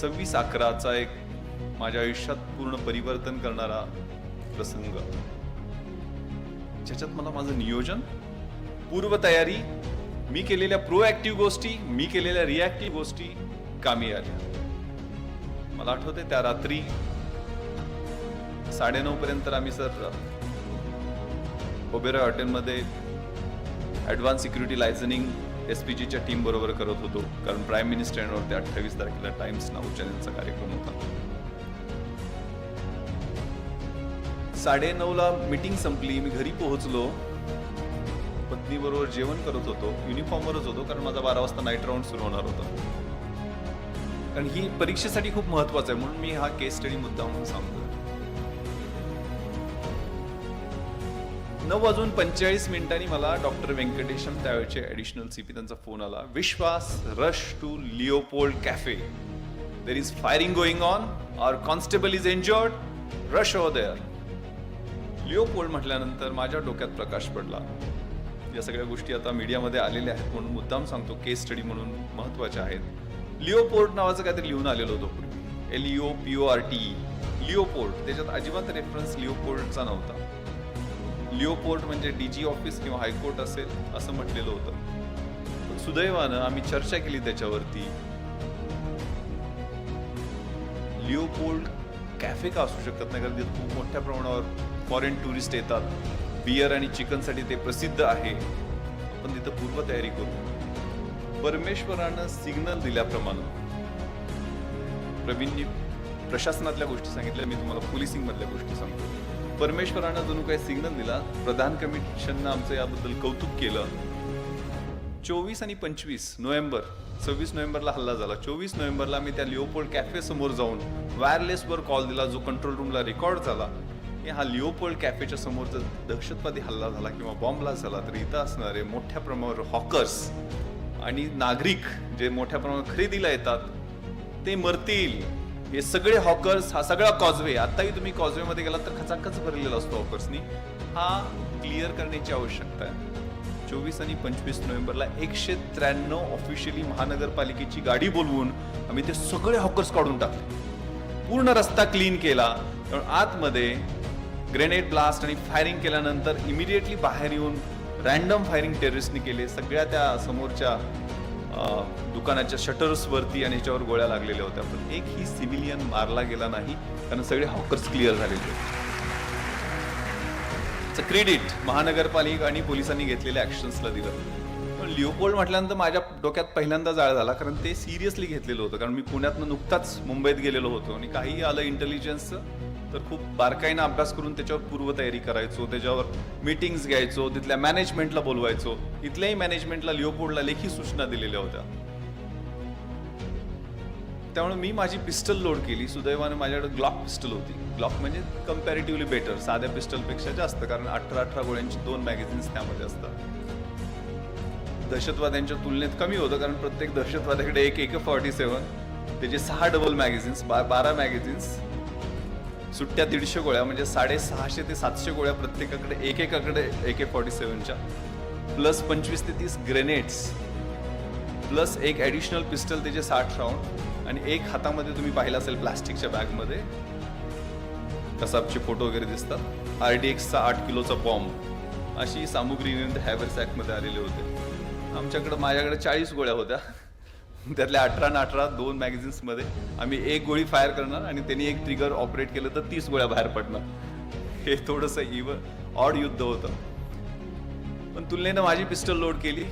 सव्वीस अकराचा एक माझ्या आयुष्यात पूर्ण परिवर्तन करणारा प्रसंग. ज्याच्यात मला माझं नियोजन पूर्वतयारी मी केलेल्या प्रोॲक्टिव्ह गोष्टी मी केलेल्या रिॲक्टिव्ह गोष्टी कामी आल्या. मला आठवते त्या रात्री साडेनऊ पर्यंत आम्ही सर ओबेरॉय हॉटेलमध्ये advance security liaisoning S P जीच्या टीमबरोबर करत होतो. कारण प्राईम मिनिस्टरांवरती अठ्ठावीस तारखेला टाइम्स नाऊच्या चॅनलचा कार्यक्रम होता. साडेनऊला मीटिंग संपली. मी घरी पोहोचलो. पत्नीबरोबर जेवण करत होतो. युनिफॉर्मवरच होतो. कारण माझा बारा वाजता नाईट राऊंड सुरू होणार होता. कारण ही परीक्षेसाठी खूप महत्वाचं आहे. म्हणून मी हा केस स्टडी मुद्दा म्हणून सांगतो नऊ वाजून पंचेचाळीस मिनिटांनी मला डॉक्टर व्यंकटेशम त्यावेळेचे ॲडिशनल सी पी त्यांचा फोन आला. Vishwas rush to Leopold cafe there is firing going on our constable is injured rush over there Leopold म्हटल्यानंतर माझ्या डोक्यात प्रकाश पडला. या सगळ्या गोष्टी आता मीडियामध्ये आलेल्या आहेत म्हणून मुद्दाम सांगतो केस स्टडी म्हणून महत्त्वाच्या आहेत. लिओपोर्ट नावाचं काहीतरी लिहून आलेलो होतो पूर्वी L O P O R T Leopold त्याच्यात अजिबात रेफरन्स लिओपोर्टचा नव्हता. लिओपोर्ट म्हणजे डी जी ऑफिस किंवा हायकोर्ट असेल असं म्हटलेलं होतं. पण सुदैवानं आम्ही चर्चा केली त्याच्यावरती. लिओपोल्ड कॅफे का असू शकत नाही? कारण तिथे खूप मोठ्या प्रमाणावर फॉरेन टुरिस्ट येतात. बियर आणि चिकनसाठी ते प्रसिद्ध आहे. आपण तिथं पूर्वतयारी करू परमेश्वरानं सिग्नल दिल्याप्रमाणे. प्रवीणनी प्रशासनातल्या गोष्टी सांगितल्या मी तुम्हाला पोलिसिंगमधल्या गोष्टी सांगतो. परमेश्वरानं जणू काही सिग्नल दिला प्रधान कमिशननं आमचं याबद्दल कौतुक केलं. चोवीस आणि पंचवीस नोव्हेंबर सव्वीस नोव्हेंबरला हल्ला झाला. चोवीस नोव्हेंबरला मी त्या लिओपोल्ड कॅफे समोर जाऊन वायरलेसवर कॉल दिला जो कंट्रोल रूमला रेकॉर्ड झाला. की हा लिओपोल्ड कॅफेच्या समोर जर दहशतवादी हल्ला झाला किंवा बॉम्बला झाला तर इथं असणारे मोठ्या प्रमाणावर हॉकर्स आणि नागरिक जे मोठ्या प्रमाणावर खरेदीला येतात ते मरतील. हे सगळे हॉकर्स हा सगळा कॉजवे आताही तुम्ही कॉजवेमध्ये गेलात तर खचाखच भरलेला असतो हॉकर्सनी हा क्लिअर करण्याची आवश्यकता आहे. चोवीस आणि पंचवीस नोव्हेंबरला एकशे त्र्याण्णव ऑफिशियली महानगरपालिकेची गाडी बोलवून आम्ही ते सगळे हॉकर्स काढून टाकले. पूर्ण रस्ता क्लीन केला. कारण आतमध्ये ग्रेनेड ब्लास्ट आणि फायरिंग केल्यानंतर इमिडिएटली बाहेर येऊन रॅन्डम फायरिंग टेररिस्टनी केले. सगळ्या त्या समोरच्या दुकानाच्या शटर्सवरती आणि याच्यावर गोळ्या लागलेल्या होत्या. पण एक ही सिव्हिलियन मारला गेला नाही कारण सगळे हॉकर्स क्लिअर झालेले होते. क्रेडिट महानगरपालिका आणि पोलिसांनी घेतलेल्या ॲक्शन्सला दिलं. पण लिओपोल्ड म्हटल्यानंतर माझ्या डोक्यात पहिल्यांदा जाळ झाला कारण ते सिरियसली घेतलेलं होतं. कारण मी पुण्यातनं नुकताच मुंबईत गेलेलो होतो आणि काही आलं इंटेलिजन्सचं तर खूप बारकाईनं अभ्यास करून त्याच्यावर पूर्वतयारी करायचो त्याच्यावर मीटिंग्स घ्यायचो तिथल्या मॅनेजमेंटला बोलवायचो. इथल्याही मॅनेजमेंटला लिओपोल्डला लेखी सूचना दिलेल्या होत्या. त्यामुळे मी माझी पिस्टल लोड केली. सुदैवानं माझ्याकडे ग्लॉक पिस्टल होती. ग्लॉक म्हणजे कम्पॅरेटिव्हली बेटर साध्या पिस्टलपेक्षा जास्त कारण अठरा अठरा गोळ्यांची दोन मॅगझिन्स त्यामध्ये असतात. दहशतवाद्यांच्या तुलनेत कमी होतं कारण प्रत्येक दहशतवाद्याकडे एक एक फॉर्टी सेवन त्याचे सहा डबल मॅगझिन्स बारा मॅगझिन्स सुट्ट्या दीडशे गोळ्या म्हणजे साडेसहाशे ते सातशे गोळ्या प्रत्येकाकडे एकेकाकडे ए के फॉर्टी सेवनच्या प्लस पंचवीस ते तीस ग्रेनेड्स प्लस एक ॲडिशनल पिस्टल त्याचे साठ राऊंड आणि एक हातामध्ये तुम्ही पाहिलं असेल प्लास्टिकच्या बॅगमध्ये कसाबचे फोटो वगैरे दिसतात. आर डी एक्सचा आठ किलोचा बॉम्ब अशी सामुग्री हॅवर सॅकमध्ये आलेले होते. आमच्याकडं माझ्याकडे चाळीस गोळ्या होत्या. त्यातल्या अठरा ना अठरा दोन मॅगझिन्समध्ये आम्ही एक गोळी फायर करणार आणि त्यांनी एक ट्रिगर ऑपरेट केलं तर तीस गोळ्या बाहेर पडणार. हे थोडंसं इव ऑड युद्ध होतं. पण तुलनेनं माझी पिस्टल लोड केली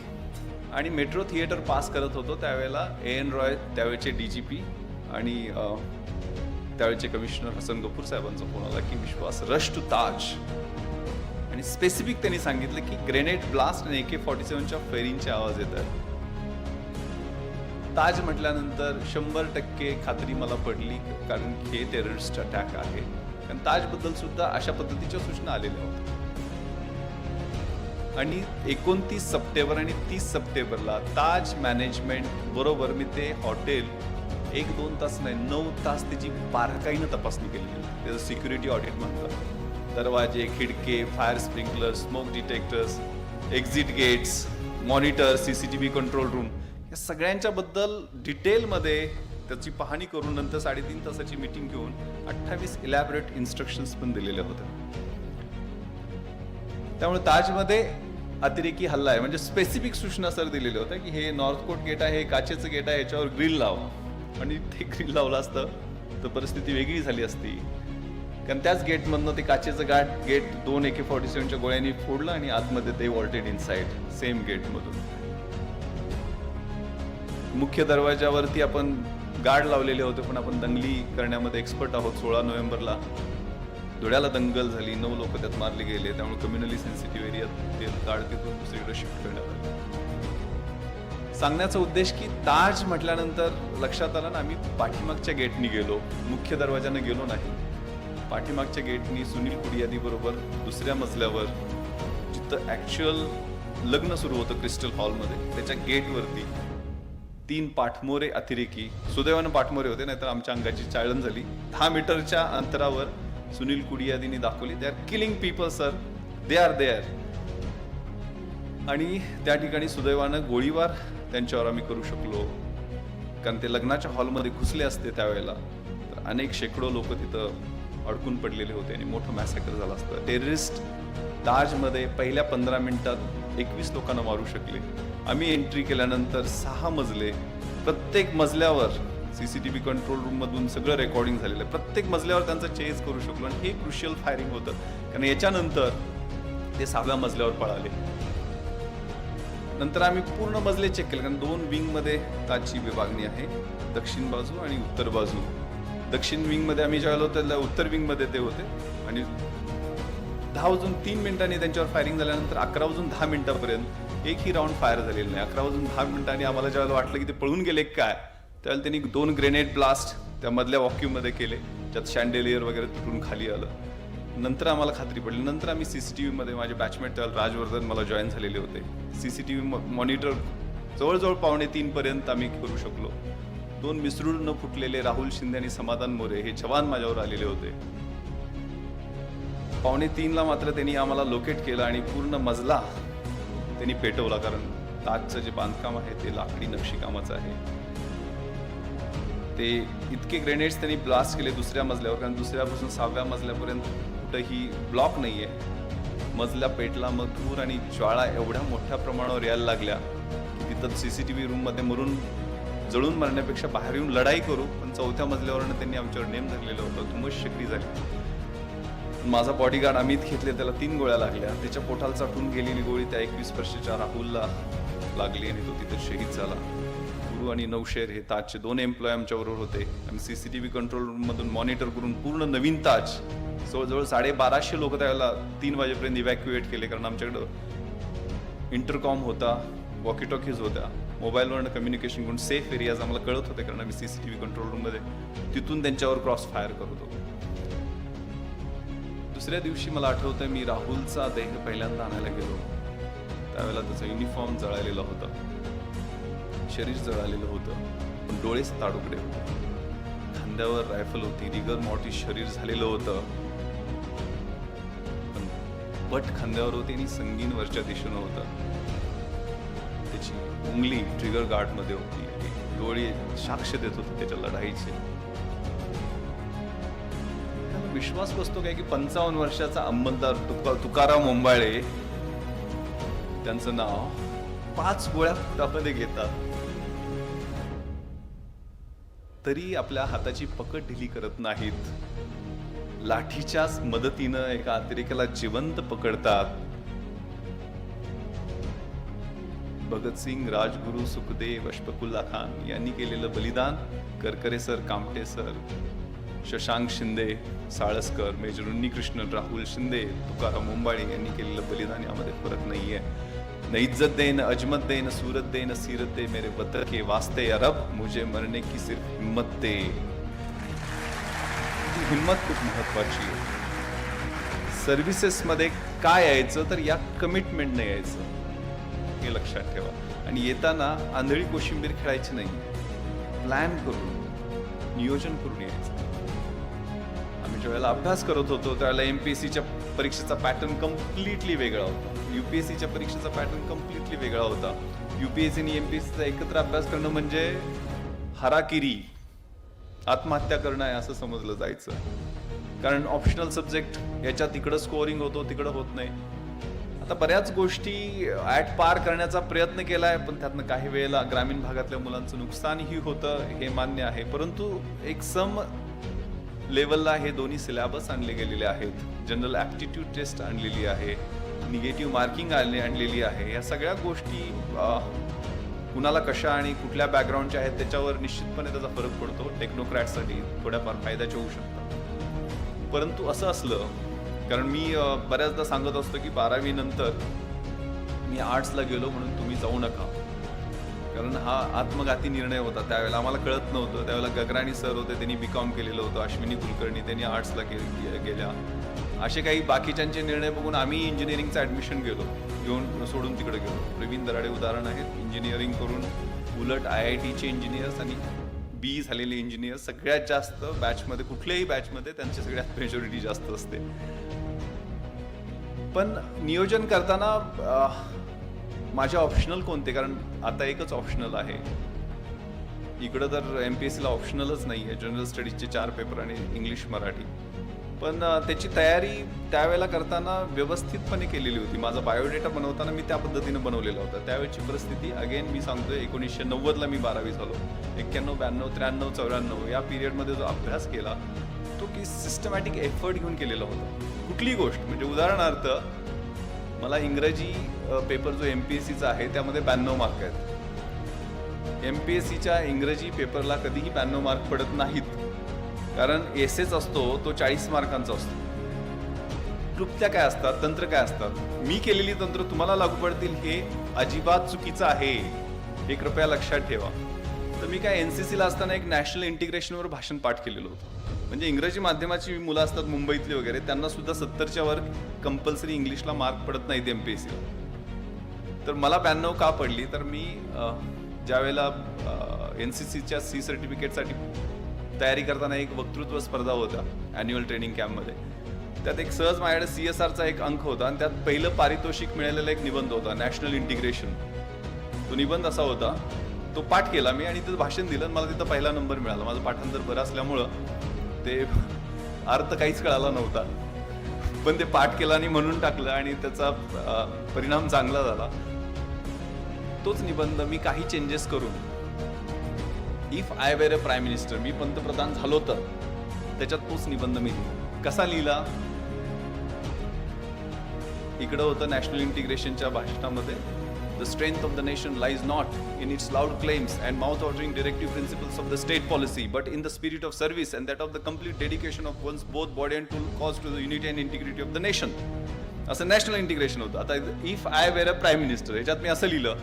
आणि मेट्रो थिएटर पास करत होतो त्यावेळेला ए एन रॉय त्यावेळेचे डी जी पी आणि त्यावेळेचे कमिशनर हसन कपूर साहेबांचा फोन आला की विश्वास रश टू ताज आणि स्पेसिफिक त्यांनी सांगितलं की ग्रेनेड ब्लास्ट आणि ए के फॉर्टी सेवनच्या फेरींचे आवाज येत आहेत ताज म्हटल्यानंतर शंभर टक्के खात्री मला पडली कारण हे टेररिस्ट अटॅक आहे. कारण ताजबद्दल सुद्धा अशा पद्धतीच्या सूचना आलेल्या होत्या. आणि एकोणतीस सप्टेंबर आणि तीस सप्टेंबरला ताज मॅनेजमेंट बरोबर मी ते हॉटेल एक दोन तास नाही नऊ तास त्याची बारकाईनं तपासणी केली. त्याचं सिक्युरिटी ऑडिट म्हणतात दरवाजे खिडके fire sprinkler smoke detectors exit gates monitor C C T V control room या डिटेलमध्ये त्याची पाहणी करून नंतर साडेतीन तासाची मीटिंग घेऊन अठ्ठावीस इलॅबरेट इन्स्ट्रक्शन्स पण दिलेल्या होत्या त्यामुळे ताजमध्ये अतिरेकी हल्ला आहे. म्हणजे स्पेसिफिक सूचना सर दिलेल्या होत्या की हे नॉर्थ कोट गेट आहे हे काचेचं गेट आहे याच्यावर ग्रिल लाव. आणि ते ग्रिल लावलं असतं तर परिस्थिती वेगळी झाली असती. कारण त्याच गेटमधनं ते काचेचं गाठ गेट दोन एके फॉर्टी सेवनच्या गोळ्यांनी फोडलं आणि आतमध्ये ते वॉल्टेड इन साईड सेम गेटमधून मुख्य दरवाजावरती आपण गार्ड लावलेले होते पण आपण दंगली करण्यामध्ये एक्सपर्ट आहोत सोळा नोव्हेंबरला. धुळ्याला दंगल झाली नऊ लोक त्यात मारले गेले त्यामुळे कम्युनली सेन्सिटिव्ह एरियात ते गार्ड तिथून दुसरीकडे शिफ्ट करण्यात आले. सांगण्याचा उद्देश की ताज म्हटल्यानंतर लक्षात आलं ना आम्ही पाठीमागच्या गेटनी गेलो. मुख्य दरवाजाने गेलो नाही. पाठीमागच्या गेटनी सुनील कुडियादी बरोबर दुसऱ्या मजल्यावर जिथं ॲक्च्युअल लग्न सुरू होतं क्रिस्टल हॉलमध्ये त्याच्या गेटवरती तीन पाठमोरे अतिरेकी. सुदैवानं पाठमोरे होते नाहीतर आमच्या अंगाची चाळण झाली. दहा मीटरच्या अंतरावर सुनील कुडियादींनी दाखवली. They are killing people sir they are there आणि त्या ठिकाणी सुदैवानं गोळीबार त्यांच्यावर आम्ही करू शकलो. कारण ते लग्नाच्या हॉलमध्ये घुसले असते त्यावेळेला. तर अनेक शेकडो लोक तिथं अडकून पडलेले होते आणि मोठं मॅसेकर झालं असतं. टेररिस्ट ताजमध्ये पहिल्या पंधरा मिनिटात एकवीस लोकांना मारू शकले. आम्ही एंट्री केल्यानंतर सहा मजले प्रत्येक मजल्यावर सीसीटीव्ही कंट्रोल रूम मधून सगळं रेकॉर्डिंग झालेलं आहे. प्रत्येक मजल्यावर त्यांचं चेज करू शकलो आणि हे क्रुशियल फायरिंग होतं. कारण याच्यानंतर ते सहाव्या मजल्यावर पळाले. नंतर आम्ही पूर्ण मजले चेक केले कारण दोन विंगमध्ये ताची विभागणी आहे दक्षिण बाजू आणि उत्तर बाजू. दक्षिण विंगमध्ये आम्ही ज्या होतो त्याला उत्तर विंगमध्ये ते होते. आणि दहा वाजून तीन मिनिटांनी त्यांच्यावर फायरिंग झाल्यानंतर अकरा वाजून दहा मिनिटापर्यंत एकही राऊंड फायर झालेलं नाही. अकरा वाजून दहा मिनिटांनी आम्हाला ज्यावेळेला वाटलं की ते पळून गेले काय त्यावेळेला त्यांनी दोन ग्रेनेड ब्लास्ट त्या मधल्या वॉक्यूममध्ये केले. ज्यात शँडेलियर वगैरे तुटून खाली आलं. नंतर आम्हाला खात्री पडली. नंतर आम्ही सी सी टी व्हीमध्ये माझे बॅचमेट त्यावेळेला राजवर्धन मला जॉईन झालेले होते. C C T V monitor जवळजवळ पावणे तीनपर्यंत आम्ही करू शकलो. दोन मिसरूळ न फुटलेले राहुल शिंदे आणि समाधान मोरे हे जवान माझ्यावर आलेले होते. पावणे तीनला मात्र त्यांनी आम्हाला लोकेट केलं आणि पूर्ण मजला त्यांनी पेटवला कारण ताजचं जे बांधकाम आहे ते लाकडी नक्षीकामाचं आहे. ते इतके ग्रेनेड्स त्यांनी ब्लास्ट केले दुसऱ्या मजल्यावर कारण दुसऱ्यापासून सहाव्या मजल्यापर्यंत कुठंही ब्लॉक नाही आहे मजला पेटला मग धूर आणि ज्वाळा एवढ्या मोठ्या प्रमाणावर यायला लागल्या की तिथं टी व्ही रूममध्ये मरून जळून मरण्यापेक्षा बाहेर येऊन लढाई करू. पण चौथ्या मजल्यावरनं त्यांनी आमच्यावर नेम धरलेलं होतं. धुमस शकली झाली. माझा बॉडीगार्ड अमित घेतले त्याला तीन गोळ्या लागल्या. त्याच्या पोटाला चाटून गेलेली गोळी त्या एकवीस वर्षाच्या राहुलला लागली आणि तो तिथे शहीद झाला. गुरु आणि नौशेर हे ताजचे दोन एम्प्लॉय आमच्याबरोबर होते. आम्ही सी सी कंट्रोल रूममधून मॉनिटर करून पूर्ण नवीन ताज जवळजवळ साडेबाराशे लोक त्यावेळेला तीन वाजेपर्यंत इव्हॅक्युएट केले कारण आमच्याकडं इंटरकॉम होता वॉकी टॉकीज होत्या मोबाईलवरनं कम्युनिकेशन करून सेफ एरियाज आम्हाला कळत होते कारण आम्ही C C T V control रूममध्ये तिथून त्यांच्यावर क्रॉस फायर करत होतो. दुसऱ्या दिवशी मला आठवतं मी राहुलचा देह पहिल्यांदा आणायला गेलो. त्यावेळेला त्याचा युनिफॉर्म जळालेला होता. शरीर जळालेलं होतं. पण डोळेच ताडुकडे होते. खांद्यावर रायफल होती. रिगर मॉटी शरीर झालेलं होतं. पण बट खांद्यावर होती आणि संगीन वरच्या दिशेनं होतं. त्याची उंगली ट्रिगर गार्डमध्ये होती. डोळी डोळे साक्ष देत होते त्याच्या लढाईचे. विश्वास बसतो काय की पंचावन्न वर्षाचा अंमलदार तुका तुकाराम मुंबाळे त्यांचं नाव पाच गोळ्या फुटामध्ये घेतात. तरी आपल्या हाताची पकड ढिली करत नाहीत. लाठीच्याच मदतीनं एका अतिरेकाला जिवंत पकडतात. भगतसिंग राजगुरू सुखदेव अशफकुल्ला खान यांनी केलेलं बलिदान Karkare sir Kamte sir Shashank Shinde Salaskar major Unnikrishnan Rahul Shinde Tukaram Mumbale यांनी केलेलं बलिदान यामध्ये फरक आहे न इज्जत दे न अजमत दे न सूरत दे न सीरत दे मेरे वतन के वास्ते अरब मुझे मरने की सिर्फ हिम्मत दे. हिम्मत हिंमत खूप महत्वाची आहे. सर्व्हिसेसमध्ये काय यायचं? तर या कमिटमेंटने यायचं. हे लक्षात ठेवा. आणि येताना आंधळी कोशिंबीर खेळायची नाही. प्लॅन करून नियोजन करून यायचं. ज्या वेळेला अभ्यास करत होतो त्यावेळेला एमपीएससीच्या परीक्षेचा पॅटर्न कम्प्लिटली वेगळा होता. युपीएससीच्या परीक्षेचा पॅटर्न कम्प्लिटली वेगळा होता. युपीएससी आणि एमपीएससीचा एकत्र अभ्यास करणं म्हणजे हराकिरी आत्महत्या करणं आहे असं समजलं जायचं. कारण ऑप्शनल सब्जेक्ट याच्यात तिकडं स्कोअरिंग होतो तिकडं होत नाही. आता बऱ्याच गोष्टी ॲट पार करण्याचा प्रयत्न केला आहे पण त्यातनं काही वेळेला ग्रामीण भागातल्या मुलांचं नुकसानही होतं हे मान्य आहे. परंतु एक सम लेवलला हे दोन्ही सिलॅबस आणले गेलेले आहेत. जनरल ॲप्टिट्यूड टेस्ट आणलेली आहे. निगेटिव्ह मार्किंग आणले आणलेली आहे. या सगळ्या गोष्टी कुणाला कशा आणि कुठल्या बॅकग्राऊंडच्या आहेत त्याच्यावर निश्चितपणे त्याचा फरक पडतो. टेक्नोक्रॅटसाठी थोड्याफार फायद्याचे होऊ शकतात. परंतु असं असलं कारण मी बऱ्याचदा सांगत असतो की बारावीनंतर मी आर्ट्सला गेलो म्हणून तुम्ही जाऊ नका. कारण हा आत्मघाती निर्णय होता. त्यावेळेला आम्हाला कळत नव्हतं. त्यावेळेला गगराणी सर होते त्यांनी बी कॉम केलेलं होतं अश्विनी कुलकर्णी त्यांनी आर्ट्सला के गेल्या. असे काही बाकीच्यांचे निर्णय बघून आम्ही इंजिनिअरिंगचं ॲडमिशन गेलो. घेऊन सोडून तिकडे गेलो. प्रवीण दराडे उदाहरण आहेत. इंजिनिअरिंग करून उलट आय आय टीचे इंजिनियर्स आणि बी झालेले इंजिनियर सगळ्यात जास्त बॅचमध्ये कुठल्याही बॅचमध्ये त्यांची सगळ्यात मेजॉरिटी जास्त असते. पण नियोजन करताना माझे ऑप्शनल कोणते? कारण आता एकच ऑप्शनल आहे. इकडं तर एम पी एस सीला ऑप्शनलच नाही आहे जनरल स्टडीजचे चार पेपर आणि इंग्लिश मराठी पण त्याची तयारी त्यावेळेला करताना व्यवस्थितपणे केलेली होती. माझा बायोडेटा बनवताना मी त्या पद्धतीनं बनवलेला होता. त्यावेळेची परिस्थिती अगेन मी सांगतो एकोणीसशे नव्वदला मी बारावी झालो. एक्क्याण्णव ब्याण्णव त्र्याण्णव चौऱ्याण्णव या पिरियडमध्ये जो अभ्यास केला तो की सिस्टमॅटिक एफर्ट घेऊन केलेला होता. कुठली गोष्ट? म्हणजे उदाहरणार्थ मला इंग्रजी पेपर जो एम पी एस सीचा आहे त्यामध्ये ब्याण्णव मार्क आहेत. एम पी एस सीच्या इंग्रजी पेपरला कधीही ब्याण्णव मार्क पडत नाहीत. कारण एस असतो तो चाळीस मार्कांचा असतो. क्लुप्त्या काय असतात? तंत्र काय असतात? मी केलेली तंत्र तुम्हाला लागू पडतील हे अजिबात चुकीचं आहे. हे कृपया लक्षात ठेवा. तर मी काय एन सी सीला असताना एक नॅशनल इंटिग्रेशनवर भाषण पाठ केलेलं होतं. म्हणजे इंग्रजी माध्यमाची मुलं असतात मुंबईतली वगैरे त्यांना सुद्धा सत्तरच्या वर कंपल्सरी इंग्लिशला मार्क पडत नाहीत एम पी एस सीला तर मला ब्याण्णव का पडली? तर मी ज्यावेळेला ज्या वेळेला एन सी सीच्या सी सर्टिफिकेटसाठी तयारी करताना एक वक्तृत्व स्पर्धा होता ॲन्युअल ट्रेनिंग कॅम्पमध्ये त्यात एक सहज माझ्याकडे सी एस आरचा एक अंक होता आणि त्यात पहिलं पारितोषिक मिळालेला एक निबंध होता नॅशनल इंटिग्रेशन तो निबंध असा होता तो पाठ केला मी आणि तिथं भाषण दिलं आणि मला तिथं पहिला नंबर मिळाला. माझं पाठांतर बरं असल्यामुळं ते अर्थ काहीच कळाला नव्हता. पण ते पाठ केला आणि म्हणून टाकलं आणि त्याचा परिणाम चांगला झाला. तोच निबंध मी काही चेंजेस करून. If I were a prime minister मी पंतप्रधान झालो तर त्याच्यात तोच निबंध मी कसा लिहिला? इकडं होतं नॅशनल इंटिग्रेशनच्या भाषणामध्ये. The strength of the nation lies not in its loud claims and mouth ordering directive principles of the state policy but in the spirit of service and that of the complete dedication of one's both body and to cause to the unity and integrity of the nation असं national integration होतं. आता if I were a prime minister याच्यात मी असं लिहिलं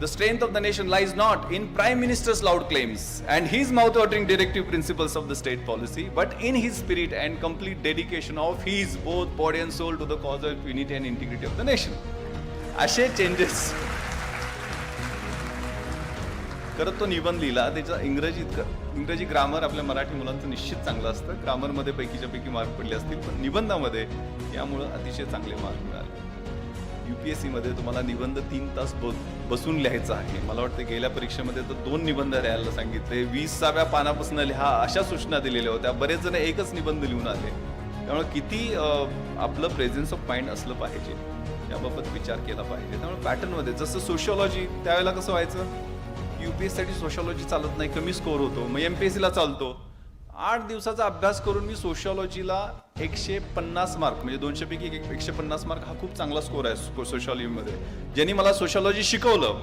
The strength of the nation lies not in Prime Minister's loud claims and his mouth-watering directive principles of the state policy, but in his spirit and complete dedication of his both body and soul to the cause of unity and integrity of the nation. असे changes करत तो निबंध लिहिला त्याचा इंग्रजीत इंग्रजी grammar आपल्या मराठी मुलांचं निश्चित चांगलं असतं ग्रामरमध्ये पैकीच्या पैकी मार्क पडले असतील पण निबंधामध्ये यामुळं अतिशय चांगले मार्क मिळाले युपीएससी मध्ये तुम्हाला निबंध तीन तास ब- बसून लिहायचा आहे. मला वाटतं गेल्या परीक्षेमध्ये तर दोन निबंध लिहायला सांगितले. वीसाव्या पानापासून लिहा अशा सूचना दिलेल्या होत्या. बरेच जण एकच निबंध लिहून आले. त्यामुळे किती आपलं प्रेझेन्स ऑफ माइंड असलं पाहिजे. याबाबत विचार केला पाहिजे. त्यामुळे पॅटर्नमध्ये जसं सोशिओलॉजी त्यावेळेला कसं व्हायचं? युपीएससाठी सोशिओलॉजी चालत नाही कमी स्कोर होतो. मग एम पी एस सीला चालतो. आठ दिवसाचा अभ्यास करून मी सोशॉलॉजीला एकशे पन्नास मार्क म्हणजे दोनशे पैकी एक- एकशे पन्नास मार्क हा खूप चांगला स्कोर आहे सोशॉलॉजीमध्ये ज्यांनी मला सोशॉलॉजी शिकवलं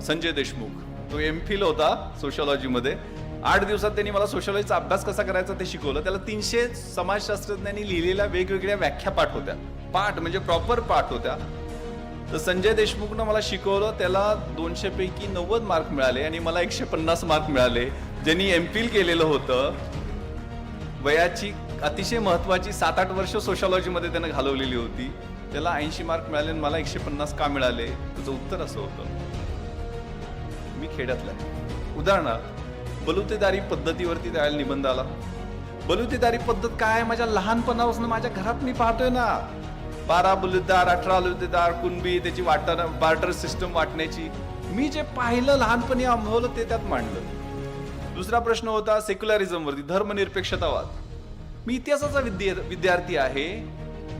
संजय देशमुख तो एम फिल होता सोशॉलॉजीमध्ये आठ दिवसात त्यांनी मला सोशॉलॉजीचा अभ्यास कसा करायचा ते शिकवलं. त्याला तीनशे समाजशास्त्रज्ञांनी लिहिलेल्या वेगवेगळ्या व्याख्या पाठ होत्या. पाठ म्हणजे प्रॉपर पाठ होत्या. तर संजय देशमुखनं मला शिकवलं त्याला दोनशे पैकी नव्वद मार्क मिळाले आणि मला एकशे पन्नास मार्क मिळाले. ज्यांनी एम फिल केलेलं होतं वयाची अतिशय महत्वाची सात आठ वर्ष सोशॉलॉजीमध्ये त्यानं घालवलेली होती. त्याला ऐंशी मार्क मिळाले आणि मला एकशे पन्नास का मिळाले? त्याचं उत्तर असं होतं. मी खेड्यातला आहे. उदाहरणार्थ बलुतेदारी पद्धतीवरती त्याला निबंध आला. बलुतेदारी पद्धत काय आहे? माझ्या लहानपणापासून माझ्या घरात मी पाहतोय ना. बारा बलुतेदार अठरा बलुतेदार कुणबी त्याची वाटर बार्टर सिस्टम वाटण्याची. मी जे पाहिलं लहानपणी अनुभवलं ते त्यात मांडलं. दुसरा प्रश्न होता सेक्युलरिझम वरती धर्मनिरपेक्षतावाद. मी इतिहासाचा विद्यार्थी आहे.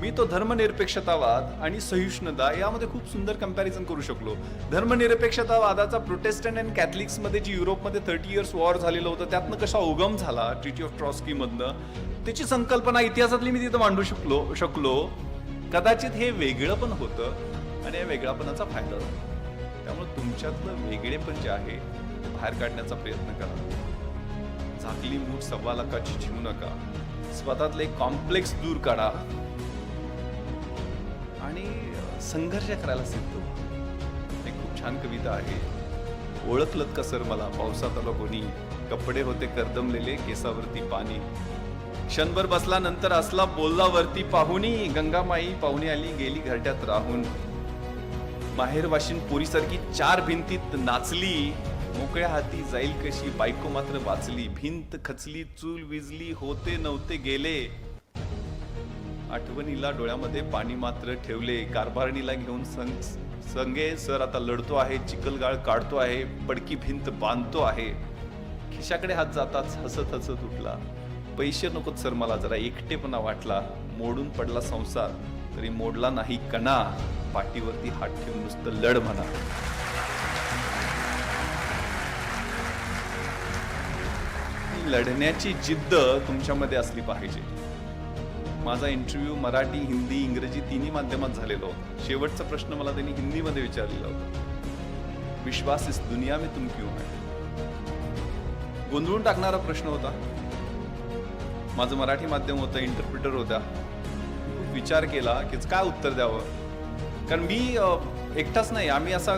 मी तो धर्मनिरपेक्षतावाद आणि सहिष्णुता यामध्ये खूप सुंदर कंपॅरिझन करू शकलो. धर्मनिरपेक्षतावादाचा प्रोटेस्टंट अँड कॅथलिक्समध्ये जी युरोपमध्ये थर्टी इयर्स वॉर झालेलं होतं त्यातनं कसा उगम झाला ट्रिटी ऑफ ट्रॉस्कीमधनं त्याची संकल्पना इतिहासातली मी तिथं मांडू शकलो शकलो. कदाचित हे वेगळं पण होतं आणि या वेगळापणाचा फायदा झाला त्यामुळे तुमच्यातलं वेगळेपण जे आहे बाहेर काढण्याचा प्रयत्न करा. झाकली मूठ सव्वा लाखाची ठेवू नका. स्वतःतले कॉम्प्लेक्स दूर काढा. आणि संघर्ष करायला सिद्ध एक खूप छान कविता आहे. ओळखलत का सर मला? पावसात आलो कोणी? कपडे होते करदमलेले केसावरती पाणी. क्षणभर बसला नंतर असला बोलला वरती पाहुणी. गंगामाई पाहुणी आली गेली घरट्यात राहून. माहेर वाशिन पोरीसारखी चार भिंतीत नाचली. मोकळ्या हाती जाईल कशी? बायको मात्र वाचली. भिंत खचली चूल विजली होते नव्हते गेले. आठवणीला डोळ्यामध्ये पाणी मात्र ठेवले. कारभारणीला घेऊन संग संगे सर आता लढतो आहे चिखलगाळ काढतो आहे पडकी भिंत बांधतो आहे. खिशाकडे हात जाताच हसत हसत उठला. पैसे नकोत सर मला जरा एकटेपणा वाटला. मोडून पडला संसार. तरी मोडला नाही कणा. पाठीवरती हात ठेवून नुसतं लढ म्हणा. लढण्याची जिद्द तुमच्यामध्ये असली पाहिजे. माझा इंटरव्ह्यू मराठी हिंदी इंग्रजी तिन्ही माध्यमात झालेला. होता शेवटचा प्रश्न मला त्यांनी हिंदीमध्ये विचारलेला होता. विश्वास इस दुनिया में तुम क्यों है? गोंधळून टाकणारा प्रश्न होता. माझं मराठी माध्यम होतं इंटरप्रिटर होत्या. खूप विचार केला की काय उत्तर द्यावं? कारण मी एकटाच नाही. आम्ही असा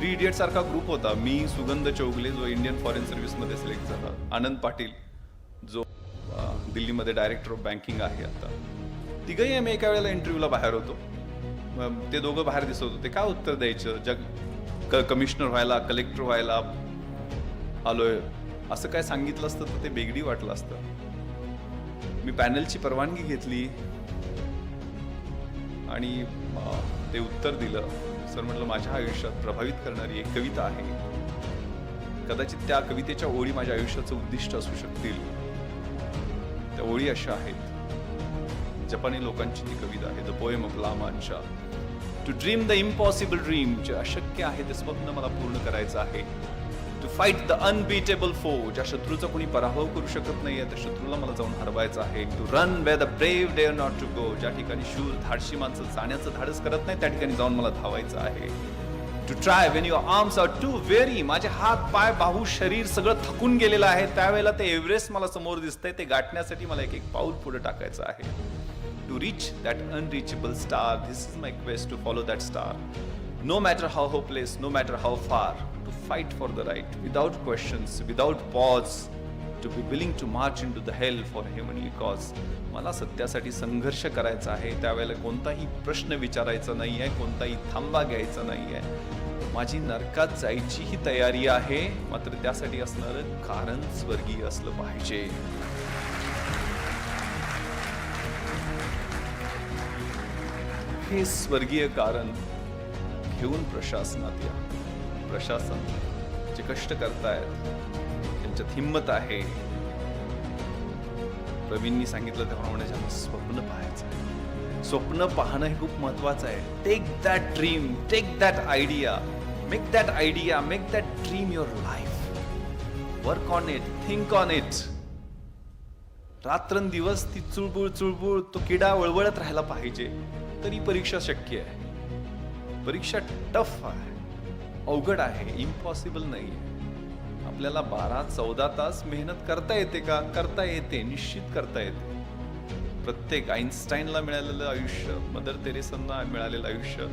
थ्री इडियट सारखा ग्रुप होता. मी सुगंध चौगले जो इंडियन फॉरेन सर्व्हिसमध्ये सिलेक्ट झाला. आनंद पाटील जो दिल्लीमध्ये डायरेक्टर ऑफ बँकिंग आहे आता. तिघही आम्ही एका वेळेला इंटरव्ह्यूला बाहेर होतो. ते दोघं बाहेर दिसत होते. काय उत्तर द्यायचं? जग क कमिशनर व्हायला कलेक्टर व्हायला आलोय. असं काय सांगितलं असतं तर ते बेगडी वाटलं असतं. मी पॅनलची परवानगी घेतली. आणि ते उत्तर दिलं. सर म्हटलं माझ्या आयुष्यात प्रभावित करणारी एक कविता आहे. कदाचित त्या कवितेच्या ओळी माझ्या आयुष्याचं उद्दिष्ट असू शकतील. त्या ओळी अशा आहेत. जपानी लोकांची ती कविता आहे the poem of लामांच्या to dream the impossible dream जे अशक्य आहे ते स्वप्न मला पूर्ण करायचं आहे. टू फाईट द अनबीटेबल फो ज्या शत्रूचा कोणी पराभव करू शकत नाहीये त्या शत्रूला मला जाऊन हरवायचं आहे. To run where the brave dare not to go ज्या ठिकाणी शूर धाडशी माणसं जाण्याचं धाडस करत नाही त्या ठिकाणी जाऊन मला धावायचं आहे. To try when your arms are too weary माझे हात पाय बाहू शरीर सगळं थकून गेलेलं आहे. त्यावेळेला ते एव्हरेस्ट मला समोर दिसतंय. ते गाठण्यासाठी मला एक एक पाऊल पुढे टाकायचं आहे. To reach that unreachable star. This is my quest to follow that star. No matter how hopeless, no matter how far, to fight for the right without questions, without pause, to be willing to march into the hell for heavenly cause. मला सत्यासाठी संघर्ष करायचा आहे त्यावेळेला कोणताही प्रश्न विचारायचा नाही आहे कोणताही थांबा घ्यायचा नाही आहे माझी नरकात जायची ही तयारी आहे मात्र त्यासाठी असणारं कारण स्वर्गीय असलं पाहिजे. हे स्वर्गीय कारण घेऊन प्रशासनात या. प्रशासन जे कष्ट करतायत त्यांच्यात हिंमत आहे. प्रवीणनी सांगितलं त्याप्रमाणे ज्यांना स्वप्न पाहायचं स्वप्न पाहणं हे खूप महत्वाचं आहे. Take that dream take that idea make that idea make that dream your life work on it think on it रात्रंदिवस ती चुळबुळ चुळबुळ तो किडा वळवळत राहायला पाहिजे. तरी परीक्षा शक्य आहे. परीक्षा टफ आहे. अवघड आहे इम्पॉसिबल नाही. आहे आपल्याला बारा चौदा तास मेहनत करता येते का? करता येते निश्चित करता येते. प्रत्येक आईन्स्टाईनला मिळालेलं आयुष्य मदर तेरेसांना मिळालेलं आयुष्य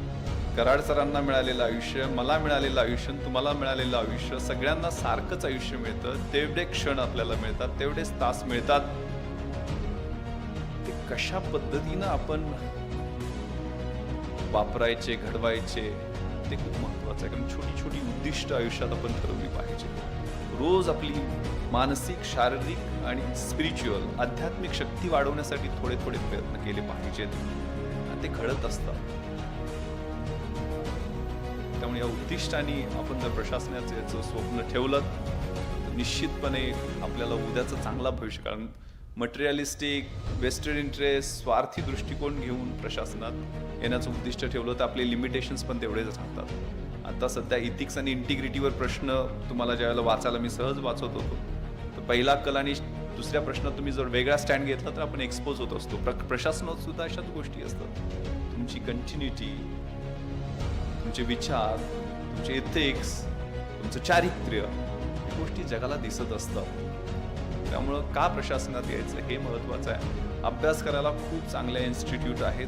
कराड सरांना मिळालेलं आयुष्य मला मिळालेलं आयुष्य तुम्हाला मिळालेलं आयुष्य सगळ्यांना सारखंच आयुष्य मिळतं. तेवढे क्षण आपल्याला मिळतात तेवढेच तास मिळतात. ते कशा पद्धतीनं आपण वापरायचे घडवायचे ते खूप महत्वाचं आहे कारण छोटी छोटी उद्दिष्ट आयुष्यात आपण ठरवली पाहिजे. रोज आपली मानसिक शारीरिक आणि स्पिरिच्युअल आध्यात्मिक शक्ती वाढवण्यासाठी थोडे थोडे प्रयत्न केले पाहिजेत. आणि ते घडत असतात. त्यामुळे या उद्दिष्टाने आपण जर प्रशासनाचं याचं स्वप्न ठेवलं तर निश्चितपणे आपल्याला उद्याचं चांगला भविष्य कारण मटेरियलिस्टिक वेस्टर्न इंटरेस्ट स्वार्थी दृष्टिकोन घेऊन प्रशासनात येण्याचं उद्दिष्ट ठेवलं तर आपले लिमिटेशन्स पण तेवढेच राहतात आता सध्या इथिक्स आणि इंटिग्रिटीवर प्रश्न तुम्हाला ज्यावेळेला वाचायला मी सहज वाचत होतो तर पहिला कल आणि दुसऱ्या प्रश्नात तुम्ही जर वेगळा स्टँड घेतला तर आपण एक्सपोज होत असतो. प्र प्रशासनात सुद्धा अशाच गोष्टी असतात. तुमची कंटिन्युटी तुमचे विचार तुमचे इथिक्स तुमचं चारित्र्य या गोष्टी जगाला दिसत असतात. त्यामुळं का प्रशासनात यायचं हे महत्त्वाचं आहे. अभ्यास करायला खूप चांगले इन्स्टिट्यूट आहेत.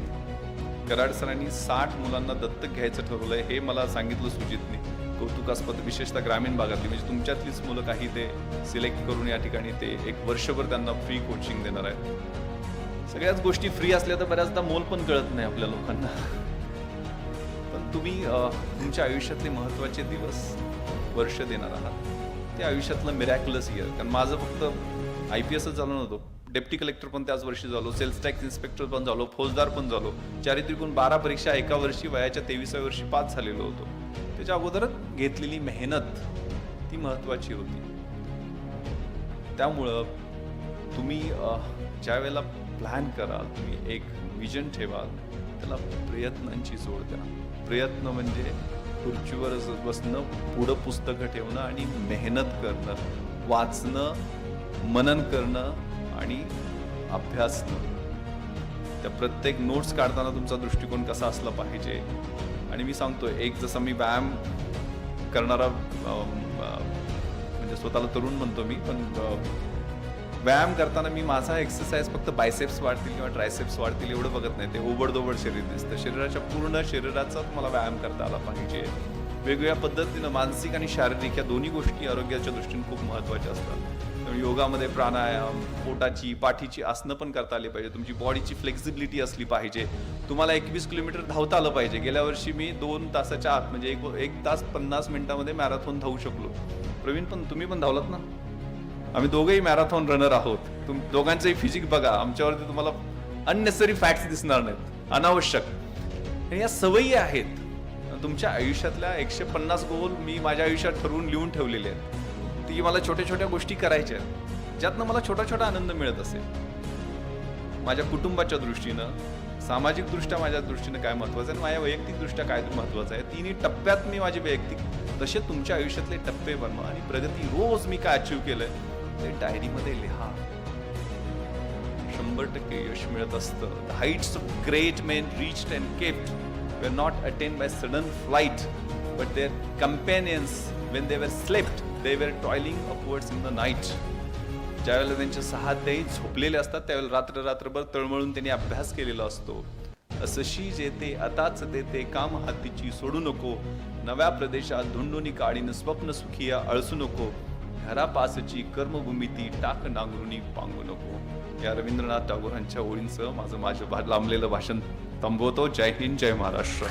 कराड सरांनी साठ मुलांना दत्तक घ्यायचं ठरवलंय हे मला सांगितलं सुजितने. कौतुकास्पद विशेषतः ग्रामीण भागातली म्हणजे तुमच्यातलीच मुलं काही ते सिलेक्ट करून या ठिकाणी ते एक वर्षभर त्यांना फ्री कोचिंग देणार आहेत. सगळ्याच गोष्टी फ्री असल्या तर बऱ्याचदा मोल पण कळत नाही आपल्या लोकांना. पण तुम्ही तुमच्या आयुष्यातले महत्त्वाचे दिवस वर्ष देणार आहात. ते आयुष्यातलं मिरॅक्युलस इयर कारण माझं फक्त आय पी एसच झालं नव्हतं. डेप्टी कलेक्टर पण त्याच वर्षी झालो सेल्स टॅक्स इन्स्पेक्टर पण झालो फौजदार पण झालो. चारित्रिकून बारा परीक्षा एका वर्षी वयाच्या तेविसाव्या वर्षी पास झालेलो होतो. त्याच्या अगोदरच घेतलेली मेहनत ती महत्त्वाची होती. त्यामुळं तुम्ही ज्या वेळेला प्लॅन कराल तुम्ही एक विजन ठेवाल त्याला प्रयत्नांची जोड द्या. प्रयत्न म्हणजे खुर्चीवर बसणं पुढं पुस्तकं ठेवणं आणि मेहनत करणं वाचणं मनन करणं आणि अभ्यासणं त्या प्रत्येक नोट्स काढताना तुमचा दृष्टिकोन कसा असला पाहिजे? आणि मी सांगतो एक जसं मी व्यायाम करणारा म्हणजे स्वतःला तरुण म्हणतो मी पण व्यायाम करताना मी माझा एक्सरसाइज फक्त बायसेप्स वाढतील किंवा ट्रायसेप्स वाढतील एवढं बघत नाही. ते ओबडदोबड शरीर दिसतं. शरीराच्या पूर्ण शरीराचा तुम्हाला व्यायाम करता आला पाहिजे. वेगवेगळ्या पद्धतीनं मानसिक आणि शारीरिक या दोन्ही गोष्टी आरोग्याच्या दृष्टीने खूप महत्त्वाच्या असतात. योगामध्ये प्राणायाम पोटाची पाठीची आसनं पण करता आली पाहिजे. तुमची बॉडीची फ्लेक्झिबिलिटी असली पाहिजे. तुम्हाला एकवीस किलोमीटर धावता आलं पाहिजे. गेल्या वर्षी मी दोन तासाच्या आत म्हणजे एक एक तास पन्नास मिनिटामध्ये मॅरेथॉन धावू शकलो. प्रवीण पण तुम्ही पण धावलात ना? आम्ही दोघेही मॅरेथॉन रनर आहोत. तुम दोघांचंही फिजिक बघा. आमच्यावरती तुम्हाला अननेसरी फॅक्ट्स दिसणार नाहीत. अनावश्यक. आणि या सवयी आहेत. तुमच्या आयुष्यातल्या एकशे पन्नास गोल मी माझ्या आयुष्यात ठरवून लिहून ठेवलेले आहेत. ती मला छोट्या छोट्या गोष्टी करायच्या आहेत. ज्यातनं मला छोटा छोटा आनंद मिळत असेल. माझ्या कुटुंबाच्या दृष्टीनं सामाजिक दृष्ट्या माझ्या दृष्टीनं काय महत्वाचं आहे आणि माझ्या वैयक्तिकदृष्ट्या काय महत्वाचं आहे तिन्ही टप्प्यात मी माझे वैयक्तिक तसे तुमच्या आयुष्यातले टप्पे बनवा आणि प्रगती रोज मी काय अचीव केलंय ते डायरीमध्ये लिहा. शंभर टक्के यश मिळत असतं. The heights of great men reached and kept were not attain by sudden flight but their companions when they were slept they were toiling upwards in the night ज्यावेळेला त्यांच्या सहा देही झोपलेले असतात त्यावेळेला रात्र रात्रभर तळमळून त्यांनी अभ्यास केलेला असतो. असशी जेते आताच देते काम हातीची सोडू नको नव्या प्रदेशात धुंडुनी काढीन स्वप्न सुखिया अळसू नको घरापासची कर्मभूमिती टाक नांगरुनी पांगू नको. या रवींद्रनाथ टागोरांच्या ओळींचं माझं माझं लांबलेलं भाषण थांबवतो. जय हिंद जय महाराष्ट्र.